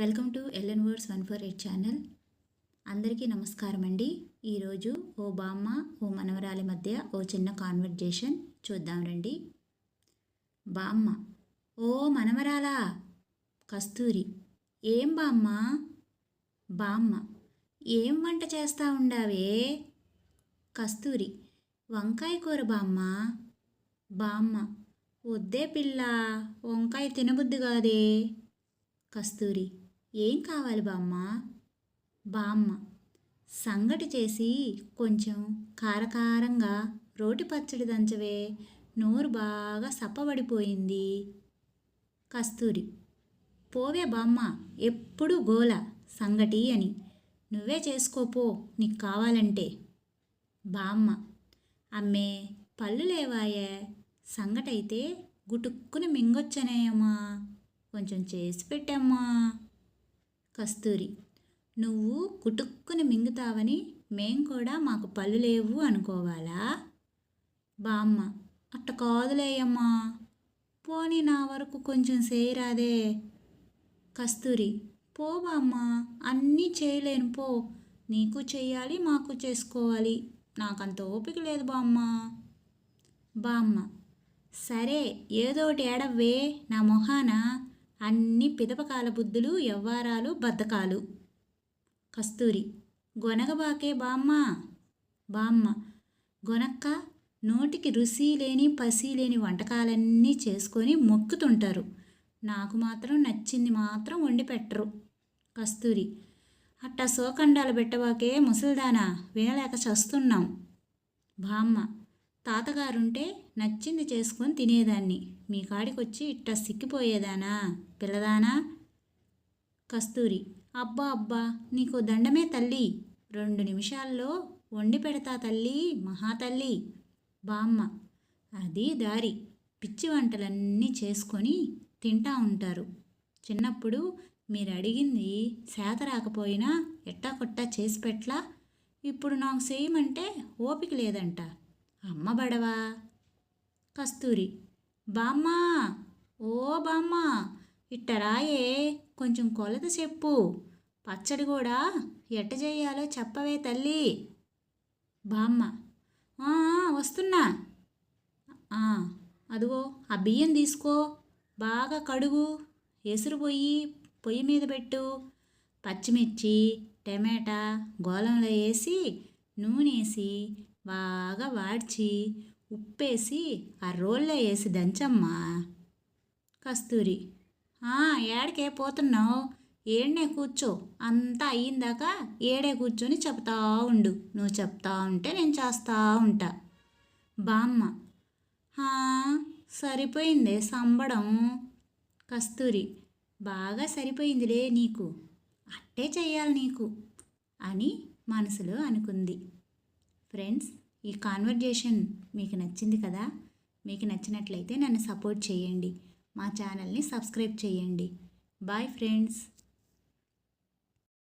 Welcome to LN words one four eight channel. అందరికీ నమస్కారం అండి. ఈరోజు ఓ బామ్మ ఓ మనవరాలి మధ్య ఓ చిన్న కాన్వర్జేషన్ చూద్దాం రండి. బామ్మ ఓ మనవరాలా కస్తూరి ఏం బామ్మ? బామ్మ ఏం వంట చేస్తా ఉండావే? కస్తూరి వంకాయ కూర బామ్మ? బామ్మ వద్దే పిల్ల వంకాయ తినబుద్ది కాదే? కస్తూరి ఏం కావాలి బామ్మ? బామ్మ. సంగటి చేసి కొంచెం కారకారంగా రోటి పచ్చడి దంచవే. నోరు బాగా సప్పబడిపోయింది. కస్తూరి. పోవే బామ్మ ఎప్పుడు గోల సంగటి అని. నువ్వే చేసుకోపో నీకు కావాలంటే. బామ్మ. అమ్మే పళ్ళు లేవాయే. సంగటైతే గుటుక్కుని మింగొచ్చనేయమ్మా కొంచెం చేసి పెట్టమ్మా. కస్తూరి. నువ్వు కుటుక్కుని మింగుతావని మేం కూడా మాకు పళ్ళు లేవు అనుకోవాలా? బామ్మ అట్ట కాదులేయమ్మా పోనీ నా వరకు కొంచెం చేయరాదే. కస్తూరి పో బామ్మ అన్నీ చేయలేను పో. నీకు చేయాలి మాకు చేసుకోవాలి. నాకంత ఓపిక లేదు బామ్మ. బామ్మ సరే ఏదోటి ఏడవ్వే నా మొహానా. అన్ని పిదపకాల బుద్ధులు ఎవ్వారాలు బద్ధకాలు. కస్తూరి గొనగబాకే బామ్మ బామ్మ. గొనక్క నోటికి రుచి లేని పసి లేని వంటకాలన్నీ చేసుకొని మొక్కుతుంటారు. నాకు మాత్రం నచ్చింది మాత్రం వండి పెట్టరు. కస్తూరి అట్టా సోకండాలు పెట్టవాకే ముసల్దానా వినలేక చస్తున్నాం. బామ్మ తాతగారుంటే నచ్చింది చేసుకొని తినేదాన్ని. మీ కాడికొచ్చి ఇట్ట సిక్కిపోయేదానా? పిల్లదానా? కస్తూరి. అబ్బా అబ్బా నీకు దండమే తల్లి. రెండు నిమిషాల్లో వండి పెడతా తల్లి మహాతల్లి బామ్మ. అది దారి. పిచ్చి వంటలన్నీ చేసుకొని తింటా ఉంటారు. చిన్నప్పుడు మీరు అడిగింది శాత రాకపోయినా ఎట్టా కొట్టా చేసి పెట్లా ఇప్పుడు నాకు చేయమంటే ఓపిక లేదంట. అమ్మ బడవా? కస్తూరి. బామ్మ! ఓ బామ్మ! ఇట్ట రాయే కొంచెం కొలత చెప్పు. పచ్చడి కూడా ఎట్ట చేయాలో చెప్పవే తల్లి. బామ్మ! వస్తున్నా. అదిగో ఆ బియ్యం తీసుకో. బాగా కడుగు. ఎసురు పొయ్యి పొయ్యి మీద పెట్టు. పచ్చిమిర్చి టమాటా గోలంలో వేసి నూనె వేసి బాగా వాడ్చి ఉప్పేసి ఆ రోల్లో వేసి దంచమ్మా. కస్తూరి ఏడకే పోతున్నావు? ఏడనే కూర్చో. అంతా అయ్యిందాక ఏడే కూర్చొని చెప్తా ఉండు. నువ్వు చెప్తా ఉంటే నేను చేస్తా ఉంటా. బామ్మ సరిపోయిందే సంబడం. కస్తూరి బాగా సరిపోయిందిలే నీకు. అట్టే చెయ్యాలి నీకు అని మనసులో అనుకుంది. ఫ్రెండ్స్ ఈ కాన్వర్జేషన్ మీకు నచ్చింది కదా? మీకు నచ్చినట్లయితే నన్ను సపోర్ట్ చేయండి. మా ఛానల్ని సబ్స్క్రైబ్ చేయండి. Bye friends.